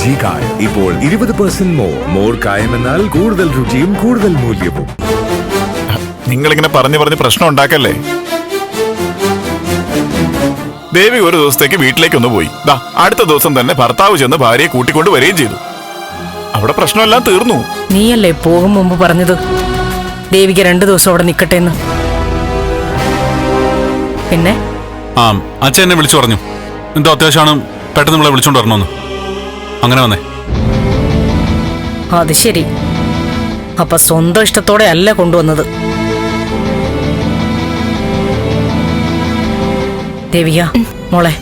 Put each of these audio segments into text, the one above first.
G കായം ഇപ്പോൾ ഇരുപത് പെർസെന്റ് മോർ മോർ കായം എന്നാൽ കൂടുതൽ രുചിയും കൂടുതൽ മൂല്യവും. നിങ്ങളിങ്ങനെ പറഞ്ഞു പറഞ്ഞ് പ്രശ്നം ഉണ്ടാക്കല്ലേ? ദേവി ഒരു ദിവസത്തേക്ക് വീട്ടിലേക്ക് ഒന്ന് പോയി. ദാ അടുത്ത ദിവസം തന്നെ ഭർത്താവ് ചെന്ന് ഭാര്യയെ കൂട്ടിക്കൊണ്ട് വരികയും ചെയ്തു. അവിടെ പ്രശ്നമെല്ലാം തീർന്നു. നീയല്ലേ പോകും മുമ്പ് പറഞ്ഞത്? ദേവിക്ക് രണ്ടു ദിവസം അവിടെ നിൽക്കട്ടെ എന്ന് പിന്നെ? ആ അച്ഛൻ എന്നെ വിളിച്ചു പറഞ്ഞു. എന്തോ അത്യാവശ്യമാണ്. പെട്ടെന്ന് നമ്മളെ വിളിച്ചോണ്ട് വരണമെന്ന്. അങ്ങനെ വന്നേ. അത് ശരി. അപ്പൊ സ്വന്തം ഇഷ്ടത്തോടെ അല്ല കൊണ്ടുവന്നത്. ദേവിക മോളെ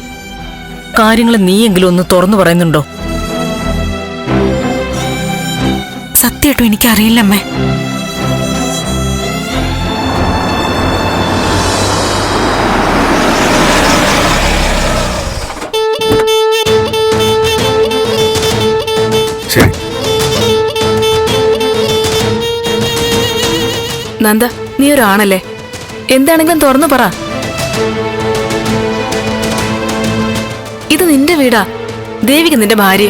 കാര്യങ്ങൾ നീയെങ്കിലും ഒന്ന് തുറന്നു പറയുന്നുണ്ടോ? സത്യമായിട്ടും എനിക്കറിയില്ലമ്മേ. നന്ദ നീ ഒരാണല്ലേ? എന്താണെങ്കിലും തുറന്നു പറ. ഇത് നിന്റെ വീടാ. ദേവിക്ക് നിന്റെ ഭാര്യ.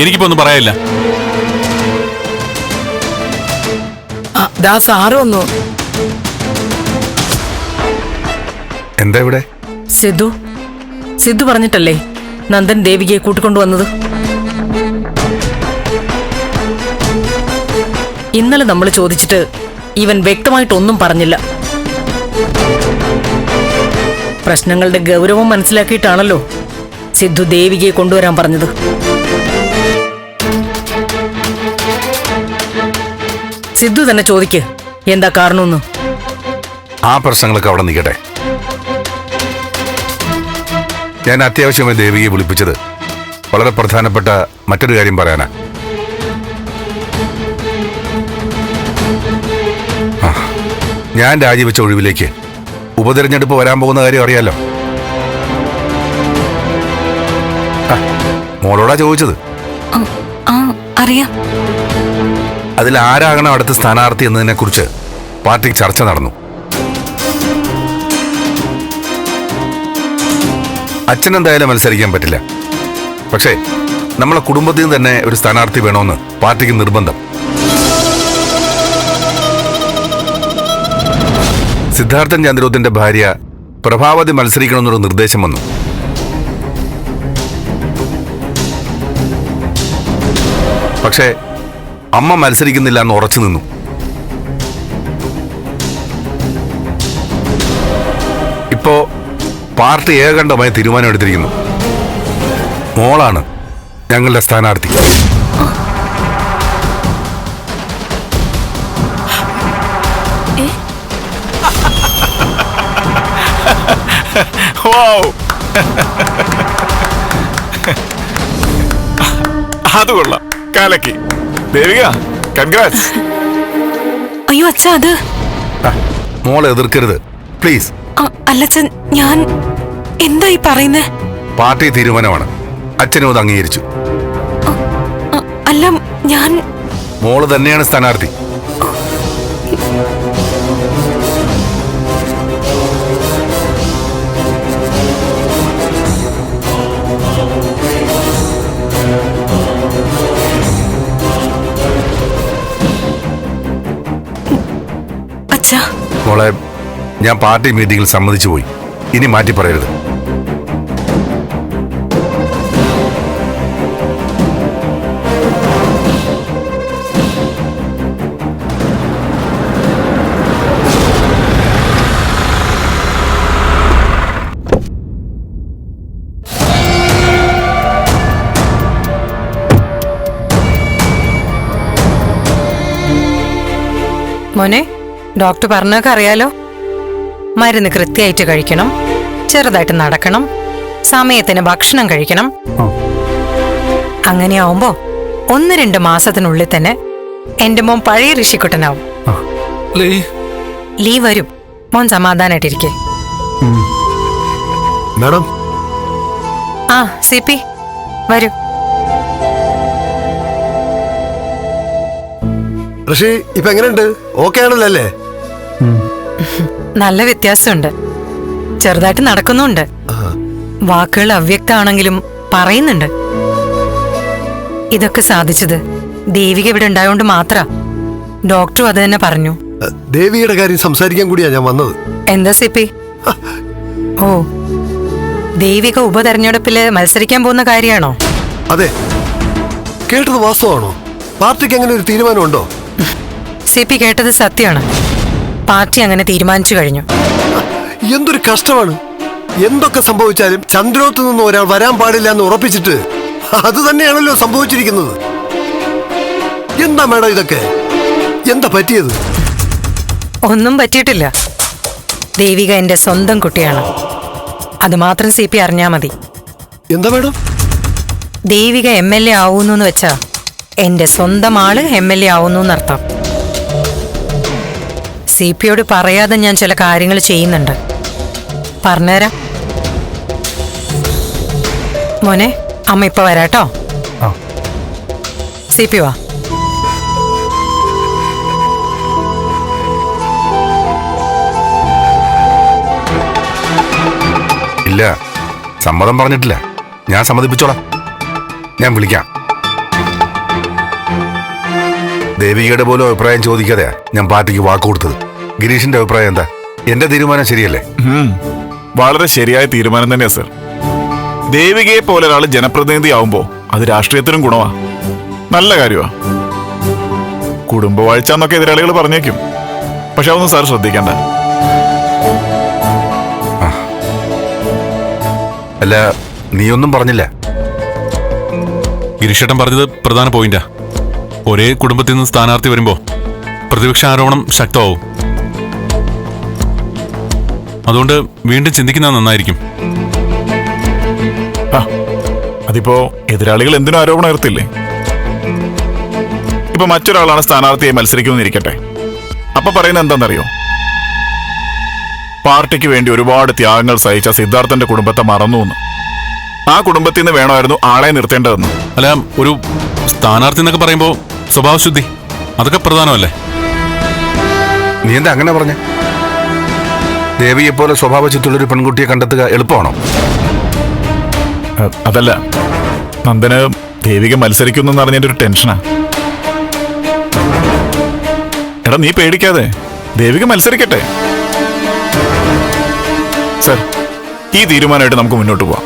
എനിക്കിപ്പോ ഒന്നും പറയാനില്ല. ദാ സാറ് വന്നു. എന്താ ഇവിടെ? സിദ്ധു. സിദ്ധു പറഞ്ഞിട്ടല്ലേ നന്ദൻ ദേവികയെ കൂട്ടിക്കൊണ്ടുവന്നത്? ഇന്നലെ നമ്മൾ ചോദിച്ചിട്ട് ഇവൻ വ്യക്തമായിട്ടൊന്നും പറഞ്ഞില്ല. പ്രശ്നങ്ങളുടെ ഗൗരവം മനസ്സിലാക്കിയിട്ടാണല്ലോ സിദ്ധു ദേവികയെ കൊണ്ടുവരാൻ പറഞ്ഞത്. സിദ്ധു തന്നെ ചോദിക്ക് എന്താ കാരണമെന്ന്? ആ പ്രശ്നങ്ങളൊക്കെ അവിടെ നിൽക്കട്ടെ. ഞാൻ അത്യാവശ്യമായി ദേവികയെ വിളിപ്പിച്ചത് വളരെ പ്രധാനപ്പെട്ട മറ്റൊരു കാര്യം പറയാനാ ഞാൻ രാജിവെച്ച ഒഴിവിലേക്ക് ഉപതെരഞ്ഞെടുപ്പ് വരാൻ പോകുന്ന കാര്യം അറിയാലോ. മോളോടാ ചോദിച്ചത്. അറിയാം. അതിൽ ആരാകണം അടുത്ത സ്ഥാനാർത്ഥി എന്നതിനെ കുറിച്ച് പാർട്ടി ചർച്ച നടന്നു. അച്ഛൻ എന്തായാലും മത്സരിക്കാൻ പറ്റില്ല. പക്ഷേ നമ്മളെ കുടുംബത്തിൽ നിന്ന് തന്നെ ഒരു സ്ഥാനാർത്ഥി വേണമെന്ന് പാർട്ടിക്ക് നിർബന്ധം. സിദ്ധാർത്ഥൻ ചന്ദ്രോത്തിന്റെ ഭാര്യ പ്രഭാവതി മത്സരിക്കണമെന്നൊരു നിർദ്ദേശം വന്നു. പക്ഷേ അമ്മ മത്സരിക്കുന്നില്ല എന്ന് ഉറച്ചു നിന്നു. ഇപ്പോ പാർട്ടി ഏകകണ്ഠമായി തീരുമാനമെടുത്തിരിക്കുന്നു. മോളാണ് ഞങ്ങളുടെ സ്ഥാനാർത്ഥി. അത് കൊള്ളാം. കാലക്കി. ദേവിക കൺഗ്രാറ്റ്സ് അയ്യോ അച്ഛാ അത്. മോളെ എതിർക്കരുത്. പ്ലീസ് അല്ലച്ഛൻ ഞാൻ എന്താ ഈ പറയുന്നേ? പാർട്ടി തീരുമാനമാണ്. അച്ഛനും അത് അംഗീകരിച്ചു. അ, അല്ല ഞാൻ മോൾ തന്നെയാണ് സ്ഥാനാർത്ഥി. മോളെ ഞാൻ പാർട്ടി മീറ്റിംഗിൽ സമ്മതിച്ചു പോയി. ഇനി മാറ്റി പറയരുത്. മോനെ ഡോക്ടർ പറഞ്ഞൊക്കെ അറിയാലോ? മരുന്ന് കൃത്യമായിട്ട് കഴിക്കണം ചെറുതായിട്ട് നടക്കണം സമയത്തിന് ഭക്ഷണം കഴിക്കണം. അങ്ങനെയാവുമ്പോ ഒന്ന് രണ്ട് മാസത്തിനുള്ളിൽ തന്നെ എന്റെ മോൻ പഴയ ഋഷിക്കുട്ടനാവും. ലീ വരും. മോൻ സമാധാനായിട്ടിരിക്കെ. മാഡം. ആ സി പി വരൂ. ഋഷി ഇപ്പൊ എങ്ങനെയുണ്ട്? ഓക്കെ ആണല്ലോ അല്ലേ? നല്ല വ്യത്യാസമുണ്ട്. ചെറുതായിട്ട് നടക്കുന്നുണ്ട്. വാക്കുകൾ അവ്യക്തമാണെങ്കിലും പറയുന്നുണ്ട്. ഇതൊക്കെ സാധിച്ചത് ദേവിക ഇവിടെ ഉണ്ടായോണ്ട് മാത്ര. ഡോക്ടറും അത് തന്നെ പറഞ്ഞു. ദേവിയുടെ കാര്യം സംസാരിക്കാൻ കൂടിയാ ഞാൻ വന്നത്. എന്താ സിപ്പി? ഓ ദേവിക ഉപതെരഞ്ഞെടുപ്പിൽ മത്സരിക്കാൻ പോകുന്ന കാര്യമാണോ അതെ. കേട്ടത് വാസ്തവാണോ പാർട്ടിക്ക് അങ്ങനെ ഒരു തീരുമാനമുണ്ടോ? സി പി കേട്ടത് സത്യമാണ്. പാർട്ടി അങ്ങനെ തീരുമാനിച്ചു കഴിഞ്ഞു. എന്തൊരു കഷ്ടമാണ്. എന്തൊക്കെ സംഭവിച്ചാലും ചന്ദ്രോത്ത് നിന്ന് ഒരാൾ വരാൻ പാടില്ല എന്ന് ഉറപ്പിച്ചിട്ട് അത് തന്നെയാണല്ലോ സംഭവിച്ചിരിക്കുന്നത്. എന്താ മേഡം ഇതൊക്കെ? എന്താ പറ്റിയത്? ഒന്നും പറ്റിയിട്ടില്ല. ദേവിക എന്റെ സ്വന്തം കുട്ടിയാണ്. അത് മാത്രം സി പി അറിഞ്ഞാ മതി. എന്താ madam? Devika M L A ആവുന്നു വെച്ചാ എന്റെ സ്വന്തം ആൾ എം എൽ എ ആവുന്നു എന്നർത്ഥം. സി പിയോട് പറയാതെ ഞാൻ ചില കാര്യങ്ങൾ ചെയ്യുന്നുണ്ട്. പറഞ്ഞുതരാം. മോനെ അമ്മ ഇപ്പൊ വരാട്ടോ. സി പി വാ. ഇല്ല സമ്മതം പറഞ്ഞിട്ടില്ല. ഞാൻ സമ്മതിപ്പിച്ചോളാം. ഞാൻ വിളിക്കാം. ദേവികയുടെ പോലും അഭിപ്രായം ചോദിക്കാതെയാ ഞാൻ പാർട്ടിക്ക് വാക്ക് കൊടുത്തത്. ഗിരീഷിന്റെ അഭിപ്രായം എന്താ? എന്റെ തീരുമാനം ശരിയല്ലേ? വളരെ ശരിയായ തീരുമാനം തന്നെയാ സർ. ദേവികയെ പോലെ ഒരാൾ ജനപ്രതിനിധി ആവുമ്പോ അത് രാഷ്ട്രീയത്തിനും ഗുണമാ നല്ല കാര്യമാ കുടുംബവാഴ്ച എന്നൊക്കെ എതിരാളികൾ പറഞ്ഞേക്കും. പക്ഷെ അതൊന്നും സാർ ശ്രദ്ധിക്കണ്ട. അല്ല നീയൊന്നും പറഞ്ഞില്ല? ഗിരീഷേട്ടൻ പറഞ്ഞത് പ്രധാന പോയിന്റാ. ഒരേ കുടുംബത്തിൽ നിന്ന് സ്ഥാനാർത്ഥി വരുമ്പോ പ്രതിപക്ഷ ആരോപണം ശക്തമാവും. അതുകൊണ്ട് വീണ്ടും ചിന്തിക്കുന്നത് നന്നായിരിക്കും. ആ, അതിപ്പോ എതിരാളികൾ എന്തിനും ആരോപണം ഉയർത്തില്ലേ? ഇപ്പൊ മറ്റൊരാളാണ് സ്ഥാനാർത്ഥിയെ മത്സരിക്കുന്നിരിക്കട്ടെ അപ്പൊ പറയുന്നത് എന്താണെന്നറിയോ? പാർട്ടിക്ക് വേണ്ടി ഒരുപാട് ത്യാഗങ്ങൾ സഹിച്ച സിദ്ധാർത്ഥന്റെ കുടുംബത്തെ മറന്നു എന്ന്. ആ കുടുംബത്തിൽ നിന്ന് വേണമായിരുന്നു ആളെ നിർത്തേണ്ടതെന്ന്. അല്ല ഒരു സ്ഥാനാർത്ഥി എന്നൊക്കെ പറയുമ്പോൾ സ്വഭാവശുദ്ധി അതൊക്കെ പ്രധാനമല്ലേ? നീ എന്താ അങ്ങനെ പറഞ്ഞ? ദേവിയെ പോലെ സ്വഭാവചിത്തുള്ളൊരു പെൺകുട്ടിയെ കണ്ടെത്തുക എളുപ്പമാണോ? അതല്ല. നന്ദന് ദേവിക മത്സരിക്കുന്നു അറിഞ്ഞതിന്റെ ഒരു ടെൻഷനാ. എടാ നീ പേടിക്കാതെ. ദേവിക മത്സരിക്കട്ടെ. സർ ഈ തീരുമാനമായിട്ട് നമുക്ക് മുന്നോട്ട് പോവാം.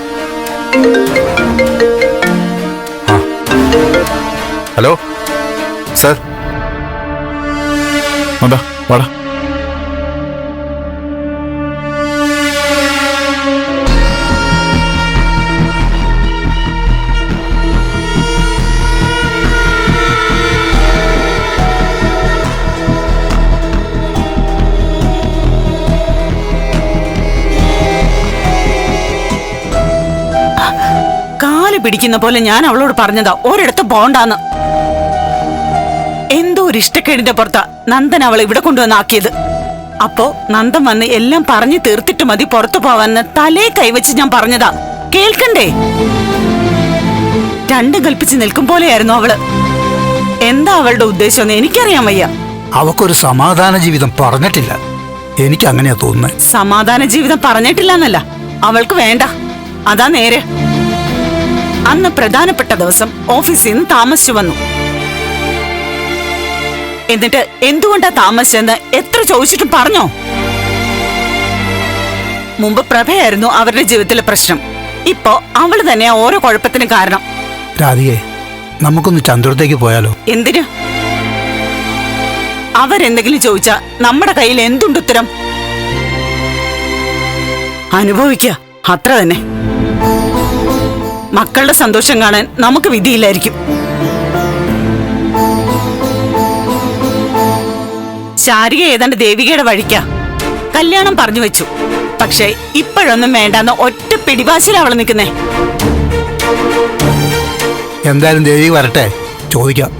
ഹലോ? സർ? എന്താ? വാടാ. പിടിക്കുന്ന പോലെ ഞാൻ അവളോട് പറഞ്ഞതാ. ഒരിടത്ത് പോണ്ടാന്ന് എന്തോ ഒരു ഇഷ്ടക്കേടിന്റെ പുറത്താ നന്ദൻ അവളെ ഇവിടെ കൊണ്ടുവന്നാക്കിയത്. അപ്പോ നന്ദൻ വന്ന് എല്ലാം പറഞ്ഞു തീർത്തിട്ട് മതി പുറത്തു പോവാന്ന് തലേ കൈവച്ച് ഞാൻ പറഞ്ഞതാ. കേൾക്കണ്ടേ? രണ്ടും കൽപ്പിച്ച് നിൽക്കും പോലെയായിരുന്നു അവൾ. എന്താ അവളുടെ ഉദ്ദേശം എനിക്കറിയാൻ വയ്യ. അവക്കൊരു സമാധാന ജീവിതം പറഞ്ഞിട്ടില്ല. എനിക്ക് അങ്ങനെയാ തോന്നുന്നത് സമാധാന ജീവിതം പറഞ്ഞിട്ടില്ല എന്നല്ല അവൾക്ക് വേണ്ട. അതാ നേരെ. അന്ന് പ്രധാനപ്പെട്ട ദിവസം ഓഫീസിൽ നിന്ന് താമസിച്ചു വന്നു. എന്നിട്ട് എന്തുകൊണ്ടാ താമസിച്ചെന്ന് എത്ര ചോദിച്ചിട്ടും പറഞ്ഞോ? മുമ്പ് പ്രഭയായിരുന്നു അവരുടെ ജീവിതത്തിലെ പ്രശ്നം. ഇപ്പോ അവൾ തന്നെയാ ഓരോ കുഴപ്പത്തിനും കാരണം. രാധികെ നമുക്കൊന്ന് ചന്ദ്രത്തേക്ക് പോയാലോ? എന്തിന്? അവരെന്തെങ്കിലും ചോദിച്ചാ നമ്മുടെ കയ്യിൽ എന്തുണ്ട് ഉത്തരം? അനുഭവിക്ക അത്ര തന്നെ. മക്കളുടെ സന്തോഷം കാണാൻ നമുക്ക് വിധിയില്ലായിരിക്കും. ശാരിക ഏതാണ്ട് ദേവികയുടെ വഴിക്ക. കല്യാണം പറഞ്ഞു വെച്ചു. പക്ഷെ ഇപ്പോഴൊന്നും വേണ്ടെന്ന് ഒറ്റ പിടിവാശിലവൾ നിൽക്കുന്നേ എന്തായാലും ദേവി വരട്ടെ? ചോദിക്കാം.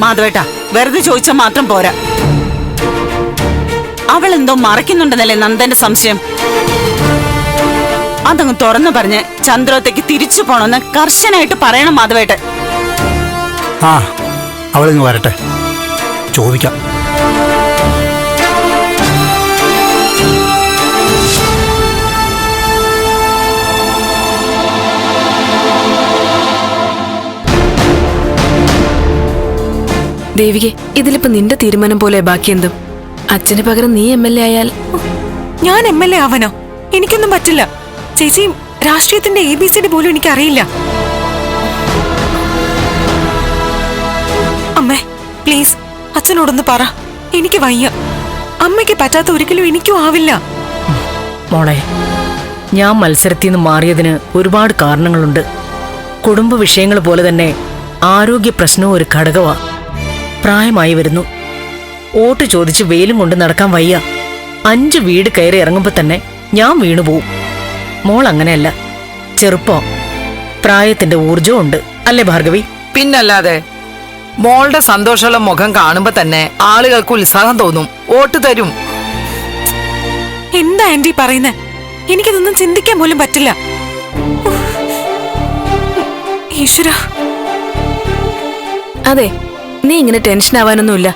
മാധവേട്ട വെറുതെ ചോദിച്ചാൽ മാത്രം പോരാ. അവൾ എന്തോ മറയ്ക്കുന്നുണ്ടെന്നല്ലേ നന്ദന്റെ സംശയം. അതങ്ങ് തുറന്നു പറഞ്ഞ് ചന്ദ്രോത്തേക്ക് തിരിച്ചു പോണെന്ന് കർശനായിട്ട് പറയണം മാധവേട്ടൻ. ആ അവളിങ്ങ് വരട്ടെ. ചോദിക്കാം. ദേവിക ഇതിലിപ്പോ നിന്റെ തീരുമാനം പോലെ ബാക്കിയെന്തും? അച്ഛന് പകരം നീ എം എൽ എ ആയാൽ ഞാൻ എം എൽ എ ആവനോ? എനിക്കൊന്നും പറ്റില്ല. ചേച്ചി രാഷ്ട്രീയത്തിന്റെ എ ബി സി ഡി പോലും എനിക്കറിയില്ല. അമ്മേ പ്ലീസ് അച്ഛനോടൊന്ന് പറ. എനിക്ക് വയ്യ. അമ്മയ്ക്ക് പറ്റാത്ത ഒരിക്കലും എനിക്കും ആവില്ല. മോളെ ഞാൻ മത്സരത്തിൽ നിന്ന് മാറിയതിന് ഒരുപാട് കാരണങ്ങളുണ്ട്. കുടുംബ വിഷയങ്ങൾ പോലെ തന്നെ ആരോഗ്യ പ്രശ്നവും ഒരു ഘടകമാ പ്രായമായി വരുന്നു. വോട്ട് ചോദിച്ച് വെയിലും കൊണ്ട് നടക്കാൻ വയ്യ. അഞ്ച് വീട് കയറി ഇറങ്ങുമ്പോൾ തന്നെ ഞാൻ വീണുപോവും. മോൾ അങ്ങനെയല്ല. ചെറുപ്പം. പ്രായത്തിന്റെ ഊർജവും ഉണ്ട് അല്ലേ ഭാർഗവി? പിന്നല്ലാതെ മോളുടെ സന്തോഷമുള്ള മുഖം കാണുമ്പോ തന്നെ ആളുകൾക്ക് ഉത്സാഹം തോന്നും. വോട്ട് തരും. എന്താ ആന്റി പറയുന്നേ? എനിക്കിതൊന്നും ചിന്തിക്കാൻ പോലും പറ്റില്ല. ഈശ്വര. അതെ നീ ഇങ്ങനെ ടെൻഷൻ ആവാനൊന്നുമില്ല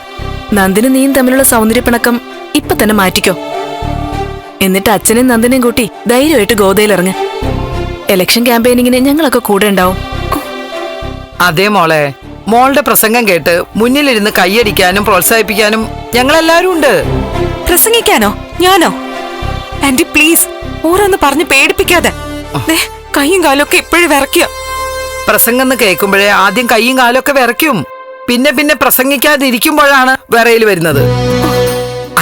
നന്ദിനും നീയും തമ്മിലുള്ള സൗന്ദര്യപ്പിണക്കം ഇപ്പൊ തന്നെ മാറ്റിക്കോ. എന്നിട്ട് അച്ഛനും നന്ദനെയും കൂട്ടി ധൈര്യമായിട്ട് ഗോതയിൽ ഇറങ്ങ് ഇലക്ഷൻ ക്യാമ്പയിനിങ്ങിന് ഞങ്ങളൊക്കെ കൂടെ ഉണ്ടാവും. അതേ മോളെ. മോളുടെ പ്രസംഗം കേട്ട് മുന്നിലിരുന്ന് കൈയടിക്കാനും പ്രോത്സാഹിപ്പിക്കാനും ഞങ്ങളെല്ലാരും ഉണ്ട്. പ്രസംഗിക്കാനോ? ഞാനോ? ആന്റി പ്ലീസ് ഓരോന്ന് പറഞ്ഞ് പേടിപ്പിക്കാതെ. കൈയും കാലൊക്കെ എപ്പോഴും വിറക്കുക പ്രസംഗം എന്ന് കേൾക്കുമ്പോഴേ ആദ്യം കൈയും കാലൊക്കെ വിറയ്ക്കും. പിന്നെ പിന്നെ പ്രസംഗിക്കാതിരിക്കുമ്പോഴാണ് വിറയിൽ വരുന്നത്.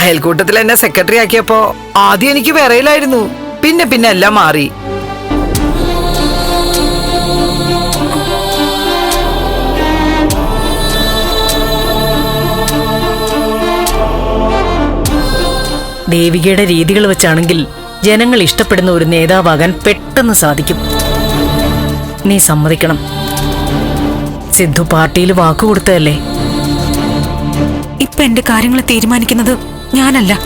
അയൽക്കൂട്ടത്തിൽ എന്നെ സെക്രട്ടറി ആക്കിയപ്പോ ആദ്യം എനിക്ക് വിറയിലായിരുന്നു. പിന്നെ പിന്നെ എല്ലാം മാറി. ദേവികയുടെ രീതികൾ വെച്ചാണെങ്കിൽ ജനങ്ങൾ ഇഷ്ടപ്പെടുന്ന ഒരു നേതാവാകാൻ പെട്ടെന്ന് സാധിക്കും. നീ സമ്മതിക്കണം. സിദ്ധു പാർട്ടിയിൽ വാക്കുകൊടുത്തതല്ലേ? ഇപ്പൊ എന്റെ കാര്യങ്ങൾ തീരുമാനിക്കുന്നത് ഞാനല്ല.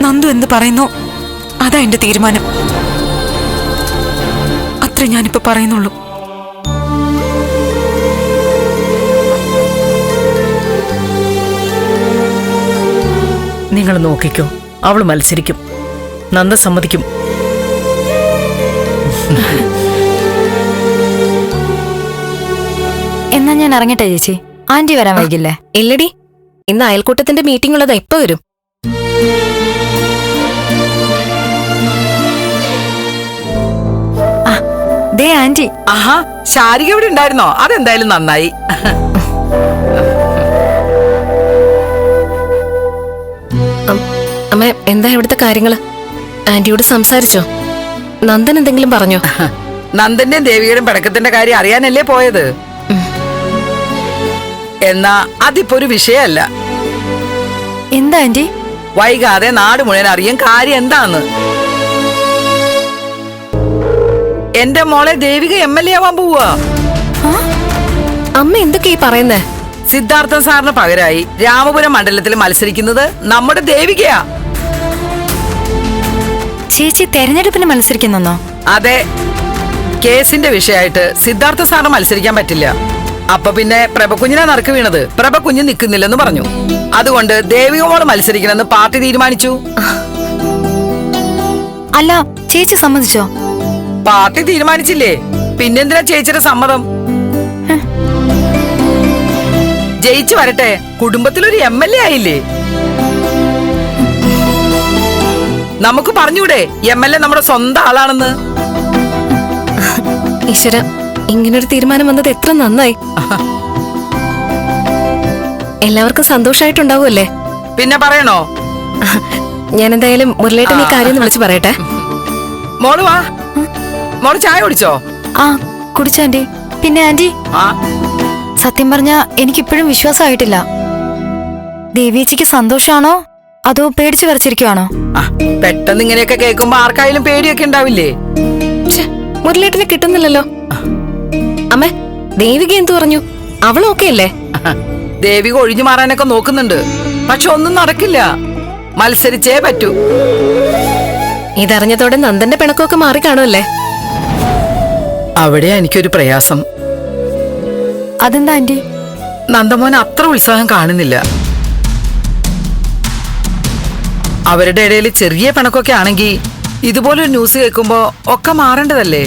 നന്ദു എന്ന് പറയുന്നു അതാ എന്റെ തീരുമാനം. അത്ര ഞാനിപ്പോ പറയുന്നുള്ളൂ. നിങ്ങൾ നോക്കിക്കോ അവൾ മത്സരിക്കും. നന്ദ സമ്മതിക്കും. എന്നാ ഞാൻ ഇറങ്ങട്ടെ ചേച്ചി. ആന്റി വരാൻ വൈകില്ലേ? ഇല്ലടി ഇന്ന് അയൽക്കൂട്ടത്തിന്റെ മീറ്റിംഗ് ഉള്ളതാ ഇപ്പൊ വരും? ദേ ആന്റി. ആഹാ ശാരിക ഇവിടെ ഉണ്ടായിരുന്നോ? അതെന്തായാലും നന്നായി. അമ്മ എന്താ ഇവിടുത്തെ കാര്യങ്ങൾ? ആന്റിയോട് സംസാരിച്ചോ? നന്ദൻ എന്തെങ്കിലും പറഞ്ഞോ? നന്ദന്റെയും ദേവിയുടെയും പടക്കത്തിന്റെ കാര്യം അറിയാനല്ലേ പോയത്? എന്നാ അതിപ്പോ ഒരു വിഷയമല്ല. എന്താ ആന്റി? വൈകാതെ നാട് മുഴുവൻ അറിയാൻ കാര്യം എന്താന്ന്. എന്റെ മോളെ ദേവിക എം എൽ എ ആവാൻ പോവാ അമ്മ എന്തൊക്കെയാ ഈ പറയുന്നേ? സിദ്ധാർത്ഥൻ സാറിന് പകരമായി രാമപുരം മണ്ഡലത്തിൽ മത്സരിക്കുന്നത് നമ്മുടെ ദേവികയാ. ചേച്ചി തെരഞ്ഞെടുപ്പിന് മത്സരിക്കുന്നോ അതെ. കേസിന്റെ വിഷയമായിട്ട് സിദ്ധാർത്ഥ സാറിന് മത്സരിക്കാൻ പറ്റില്ല. അപ്പൊ പിന്നെ പ്രഭകുഞ്ഞിനാ നറുക്ക് വീണത്. പ്രഭകുഞ്ഞ് നിൽക്കുന്നില്ലെന്ന് പറഞ്ഞു. അതുകൊണ്ട് ദേവികമോൾ മത്സരിക്കണമെന്ന് പാർട്ടി തീരുമാനിച്ചു. അല്ല ചേച്ചി സമ്മതിച്ചോ? പാർട്ടി തീരുമാനിച്ചില്ലേ? പിന്നെന്തിനാ ചേച്ചിയുടെ സമ്മതം? ജയിച്ചു വരട്ടെ. കുടുംബത്തിലൊരു എം എൽ എ ആയില്ലേ? നമുക്ക് പറഞ്ഞൂടെ എം എൽ എ നമ്മുടെ സ്വന്തം ആളാണെന്ന്? ഈശ്വര ഇങ്ങനൊരു തീരുമാനം വന്നത് എത്ര നന്നായി. എല്ലാവർക്കും സന്തോഷമായിട്ടുണ്ടാവുമല്ലേ പിന്നെ പറയണോ? ഞാൻ എന്തായാലും മുരളേട്ടൻ ഈ കാര്യം വിളിച്ചു പറയട്ടെ. മോൾ വാ. മോൾ ചായ കുടിച്ചോ? ആ കുടിച്ചാന്റി പിന്നെ ആന്റി? ആ. സത്യം പറഞ്ഞ എനിക്കിപ്പോഴും വിശ്വാസമായിട്ടില്ല. ദേവിയച്ചിക്ക് സന്തോഷാണോ? അതോ പേടിച്ചു വരച്ചിരിക്കുവാണോ പെട്ടെന്ന് ഇങ്ങനെയൊക്കെ കേൾക്കുമ്പോ ആർക്കായാലും പേടിയൊക്കെ ഉണ്ടാവില്ലേ? മുരളേട്ടന് കിട്ടുന്നില്ലല്ലോ. അമ്മേ ദേവിക എന്തു പറഞ്ഞു? അവൾ ഓക്കെ അല്ലേ? ദേവിക ഒഴിഞ്ഞു മാറാനൊക്കെ നോക്കുന്നുണ്ട്. പക്ഷെ ഒന്നും നടക്കില്ല. മത്സരിച്ചേ പറ്റൂ. ഇതറിഞ്ഞതോടെ നന്ദന്റെ പിണക്കമൊക്കെ മാറി കാണുമല്ലേ? അവിടെയാ എനിക്കൊരു പ്രയാസം. അതെന്താ ആന്റി? നന്ദമോൻ അത്ര ഉത്സാഹം കാണുന്നില്ല. അവരുടെ ഇടയിൽ ചെറിയ പിണക്കൊക്കെ ആണെങ്കിൽ ഇതുപോലൊരു ന്യൂസ് കേൾക്കുമ്പോ ഒക്കെ മാറേണ്ടതല്ലേ?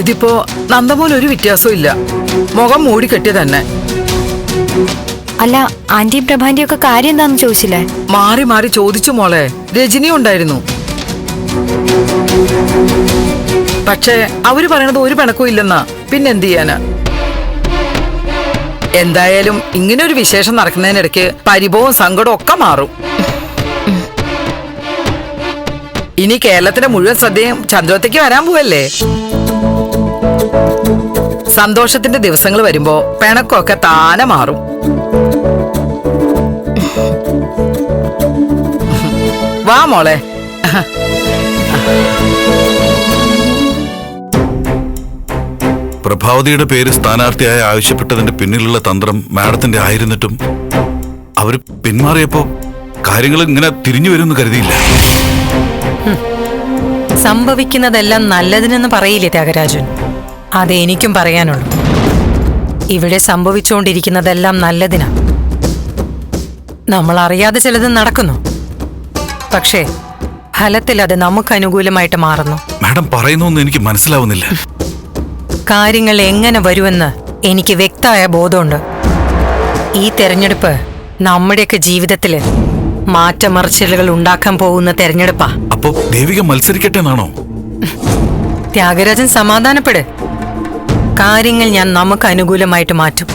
ഇതിപ്പോ നന്ദമോൻ ഒരു വ്യത്യാസവും ഇല്ല. മുഖം മൂടിക്കെട്ടിയ തന്നെ. അല്ല ആന്റിയും പ്രഭാന്റിയും ഒക്കെ കാര്യം എന്താന്ന് ചോദിച്ചില്ലേ? മാറി മാറി ചോദിച്ചു മോളെ. രജനി ഉണ്ടായിരുന്നു. പക്ഷേ അവർ പറയണത് ഒരു പിണക്കവും ഇല്ലെന്നാ. പിന്നെന്ത് ചെയ്യാനാ? എന്തായാലും ഇങ്ങനെ ഒരു വിശേഷം നടക്കുന്നതിനിടയ്ക്ക് പരിഭവവും സങ്കടവും ഒക്കെ മാറും. ഇനി കേരളത്തിന്റെ മുഴുവൻ ശ്രദ്ധയും ചന്ദ്രത്തേക്ക് വരാൻ പോവല്ലേ? സന്തോഷത്തിന്റെ ദിവസങ്ങൾ വരുമ്പോ പിണക്കമൊക്കെ താനെ മാറും. വാ മോളെ. പ്രഭാവതിയുടെ പേര് സ്ഥാനാർത്ഥിയായി ആവശ്യപ്പെട്ടതിന്റെ പിന്നിലുള്ള തന്ത്രം മാഡത്തിന്റെ ആയിരുന്നിട്ടും അവർ പിന്മാറിയപ്പോ കാര്യങ്ങൾ ഇങ്ങനെ തിരിഞ്ഞു വരുമെന്ന് കരുതിയില്ല. സംഭവിക്കുന്നതെല്ലാം നല്ലതിനെന്ന് പറയില്ലേ ത്യാഗരാജൻ? അത് എനിക്കും പറയാനുള്ളൂ ഇവിടെ സംഭവിച്ചുകൊണ്ടിരിക്കുന്നതെല്ലാം നല്ലതിനാ. നമ്മൾ അറിയാതെ ചിലത് നടക്കുന്നു. പക്ഷേ ഫലത്തിൽ അത് നമുക്ക് അനുകൂലമായിട്ട് മാറുന്നു. മാഡം പറയുന്നൊന്നും എനിക്ക് മനസ്സിലാവുന്നില്ല. കാര്യങ്ങൾ എങ്ങനെ വരുമെന്ന് എനിക്ക് വ്യക്തമായ ബോധമുണ്ട്. ഈ തെരഞ്ഞെടുപ്പ് നമ്മുടെയൊക്കെ ജീവിതത്തിൽ മാറ്റമറിച്ചിലുകൾ ഉണ്ടാക്കാൻ പോകുന്ന തെരഞ്ഞെടുപ്പാ. അപ്പോ ദേവിക മത്സരിക്കട്ടെ എന്നാണോ? ത്യാഗരാജൻ സമാധാനപ്പെട്. കാര്യങ്ങൾ ഞാൻ നമുക്ക് അനുകൂലമായിട്ട് മാറ്റും.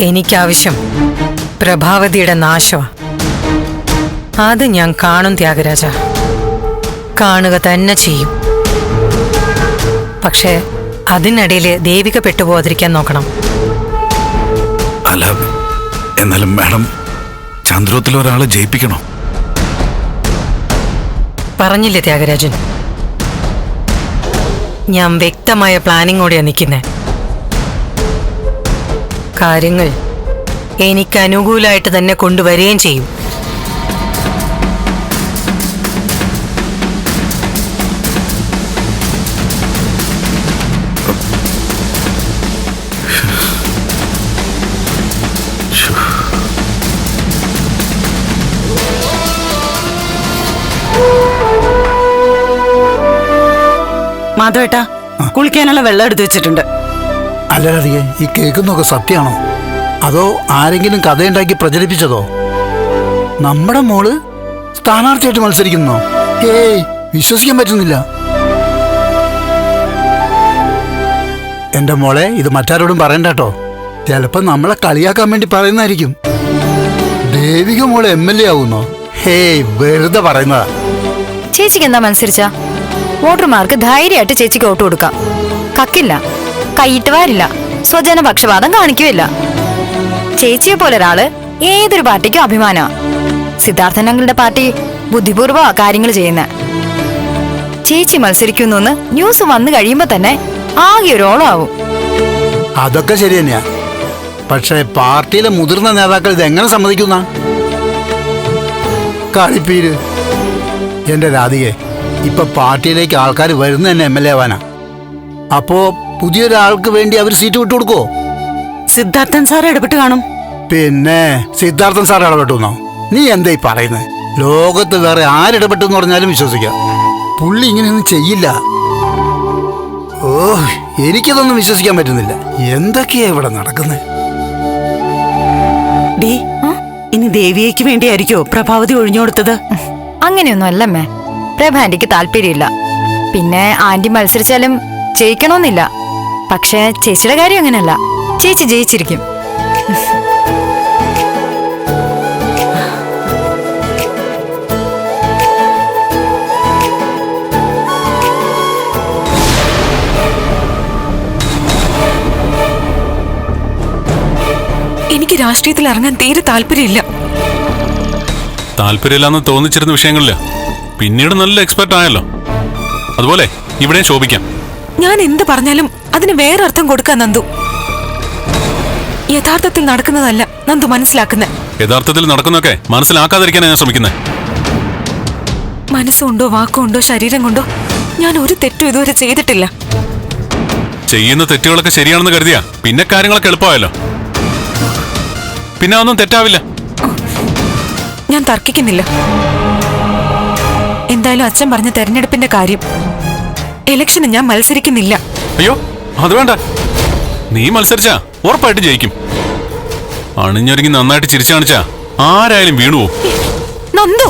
എനിക്കാവശ്യം പ്രഭാവതിയുടെ നാശമാ. അത് ഞാൻ കാണും ത്യാഗരാജ. കാണുക തന്നെ ചെയ്യും. പക്ഷേ അതിനിടയിൽ ദേവിക പെട്ടുപോകാതിരിക്കാൻ നോക്കണം. അല്ല എന്നാലും മാഡം ചന്ദ്രത്തിൽ ഒരാളെ ജയിപ്പിക്കണോ? പറഞ്ഞില്ലേ ത്യാഗരാജൻ? ഞാൻ വ്യക്തമായ പ്ലാനിങ്ങോടെയാണ് നിൽക്കുന്നത് കാര്യങ്ങൾ എനിക്ക് അനുകൂലമായിട്ട് തന്നെ കൊണ്ടുവരികയും ചെയ്യും. മാധവേട്ടാ കുളിക്കാനുള്ള വെള്ളം എടുത്തു വെച്ചിട്ടുണ്ട്. അല്ലറിയെ ഈ കേൾക്കുന്നൊക്കെ സത്യമാണോ? അതോ ആരെങ്കിലും കഥയുണ്ടാക്കി പ്രചരിപ്പിച്ചതോ? നമ്മുടെ മോൾ സ്ഥാനാർത്ഥിയായിട്ട് മത്സരിക്കുന്നോ? ഏയ് വിശ്വസിക്കാൻ പറ്റുന്നില്ല. എന്റെ മോളെ ഇത് മറ്റാരോടും പറയണ്ട കേട്ടോ ചിലപ്പോ നമ്മളെ കളിയാക്കാൻ വേണ്ടി പറയുന്നതായിരിക്കും. ദേവിക മോൾ എം എൽ എ ആവുന്നോ? ഹേയ് വെറുതെ പറയുന്നതാ. ചേച്ചിക്ക് എന്താ മത്സരിച്ച? വോട്ടർമാർക്ക് ധൈര്യമായിട്ട് ചേച്ചിക്ക് വോട്ട് കൊടുക്കാം. കക്കില്ല. കൈയിട്ട് വാരില്ല. സ്വജന കാണിക്കുകയില്ല. ചേച്ചിയെ പോലെ ഒരാൾ ഏതൊരു പാർട്ടിക്കും അഭിമാന. സിദ്ധാർത്ഥൻ അങ്കിളുടെ പാർട്ടി ബുദ്ധിപൂർവ കാര്യങ്ങൾ ചെയ്യുന്ന. ചേച്ചി മത്സരിക്കുന്നു ന്യൂസ് വന്നു കഴിയുമ്പോ തന്നെ ആകെ ഒരു ഓളാവും. അതൊക്കെ ശരി തന്നെയാ. പക്ഷേ പാർട്ടിയിലെ മുതിർന്ന നേതാക്കൾ ഇത് എങ്ങനെ സമ്മതിക്കുന്ന? കളിപ്പീര്. എന്റെ രാധികെ ഇപ്പൊ പാർട്ടിയിലേക്ക് ആൾക്കാർ വരുന്ന തന്നെ എം എൽ എ ആവാനാ. അപ്പോ പുതിയൊരാൾക്ക് വേണ്ടി അവർ സീറ്റ് വിട്ടു കൊടുക്കോ സിദ്ധാർത്ഥൻ സാർ ഇടപെട്ട് കാണും. പിന്നെ സിദ്ധാർത്ഥൻ സാർ ഇടപെട്ടുന്നോ നീ എന്താ ഈ പറയുന്നത് ലോകത്ത് വേറെ ആരിടപെട്ടു എന്ന് പറഞ്ഞാലും വിശ്വസിക്കാം. പുള്ളി ഇങ്ങനെയൊന്നും ചെയ്യില്ല. ഓ എനിക്കിതൊന്നും വിശ്വസിക്കാൻ പറ്റുന്നില്ല. എന്തൊക്കെയാ ഇവിടെ നടക്കുന്നത് ഡി ഇനി ദേവിയേക്ക് വേണ്ടിയായിരിക്കോ പ്രഭാവതി ഒഴിഞ്ഞു കൊടുത്തത്? അങ്ങനെയൊന്നും അല്ലമ്മേ പ്രഭ ആന്റിക്ക് താല്പര്യമില്ല. പിന്നെ ആന്റി മത്സരിച്ചാലും ജയിക്കണമെന്നില്ല. പക്ഷെ ചേച്ചിയുടെ കാര്യം അങ്ങനെയല്ല. ചേച്ചി ജയിച്ചിരിക്കും. എനിക്ക് രാഷ്ട്രീയത്തിൽ ഇറങ്ങാൻ തീരെ താല്പര്യമില്ല. താല്പര്യമില്ലാന്ന് തോന്നിച്ചിരുന്ന വിഷയങ്ങളിൽ പിന്നീട് നല്ല എക്സ്പെർട്ട് ആയല്ലോ. അതുപോലെ ഇവിടെ ശോഭിക്കാം. ഞാൻ എന്ത് പറഞ്ഞാലും അതിന് വേറെ അർത്ഥം കൊടുക്കാൻ നന്ദു. യഥാർത്ഥത്തിൽ നടക്കുന്നതല്ല നന്ദു മനസ്സിലാക്കുന്നത്. യഥാർത്ഥത്തിൽ നടക്കുന്നൊക്കെ മനസ്സിലാക്കാതിരിക്കാനാണ് ഞാൻ ശ്രമിക്കുന്നത് മനസ്സുണ്ടോ വാക്കുണ്ടോ ശരീരം കൊണ്ടോ? ഞാൻ ഒരു തെറ്റും ഇതുവരെ ചെയ്തിട്ടില്ല. ചെയ്യുന്ന തെറ്റുകളൊക്കെ ശരിയാണെന്ന് കരുതിയാ. പിന്നെ കാര്യങ്ങളൊക്കെ എളുപ്പമായല്ലോ. പിന്നെ ഒന്നും തെറ്റാവില്ല. ഞാൻ തർക്കിക്കുന്നില്ല. എന്തായാലും അച്ഛൻ പറഞ്ഞ തെരഞ്ഞെടുപ്പിന്റെ കാര്യം. ഇലക്ഷന് ഞാൻ മത്സരിക്കുന്നില്ല. അയ്യോ അത് വേണ്ട. നീ മത്സരിച്ചാ ഉറപ്പായിട്ട് ജയിക്കും. അണിഞ്ഞൊരുങ്ങി നന്നായിട്ട് ചിരിച്ചു കാണിച്ചാ ആരായാലും വീണുവോ നന്ദു.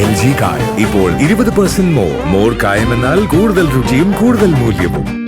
എൽ ജി കായം ഇപ്പോൾ ഇരുപത് പെർസെന്റ് മോർ മോർ കായം എന്നാൽ കൂടുതൽ രുചിയും കൂടുതൽ മൂല്യവും.